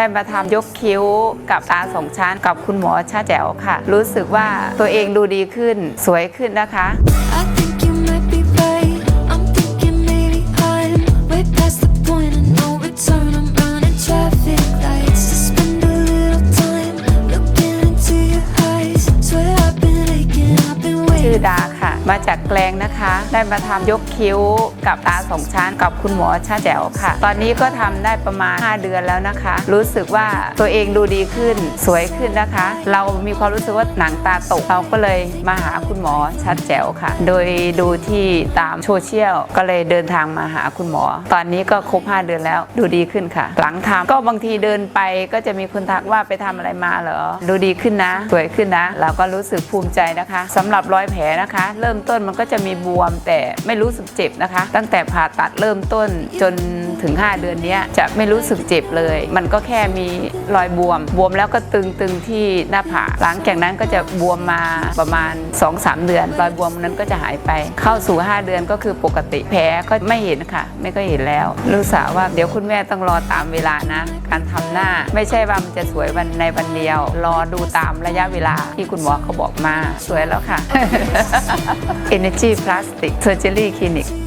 ได้มาทำยกคิ้วกับตาสองชั้นกับคุณหมอชาแจ๋วค่ะ รู้สึกว่าตัวเองดูดีขึ้นสวยขึ้นนะคะ ดาค่ะ มาจากแกลงนะคะ ได้มาทำยกคิ้วกับตาสองชั้นกับคุณหมอชาแจ๋วค่ะ ตอนนี้ก็ทำได้ประมาณ 5 เดือนแล้วนะคะ รู้สึกว่าตัวเองดูดีขึ้นสวยขึ้นนะคะ เรามีความรู้สึกว่าหนังตาตก เราก็เลยมาหาคุณหมอชัดแจ๋วค่ะ โดยดูที่ตามโซเชียลก็เลยเดินทางมาหาคุณหมอ ตอนนี้ก็ครบ 5 เดือนแล้วดูดีขึ้นค่ะ หลังทำก็บางทีเดินไปก็จะมีคนทักว่าไปทำอะไรมาเหรอ ดูดีขึ้นนะ สวยขึ้นนะ เราก็รู้สึกภูมิใจนะคะสำหรับรอยแผลนะคะ เริ่มต้นมันก็จะมีบวมแต่ไม่รู้สึกเจ็บนะคะ ตั้งแต่ผ่าตัดเริ่มต้นจนถึง 5 เดือนนี้จะไม่รู้สึกเจ็บเลย มันก็แค่มีรอยบวม บวมแล้วก็ตึงๆที่หน้าผากหลังจากนั้นก็จะบวมมาประมาณ 2-3 เดือน รอยบวมนั้นก็จะหายไป เข้าสู่ 5 เดือนก็คือปกติแผลก็ไม่เห็นค่ะ ไม่ก็เห็นแล้ว รู้สาวว่าเดี๋ยวคุณแม่ต้องรอตามเวลานะ การทำหน้าไม่ใช่ว่ามันจะสวยวันในวันเดียว รอดูตามระยะเวลาที่คุณหมอเขาบอกมาสวยแล้วค่ะ Energy Plastic Surgery Clinic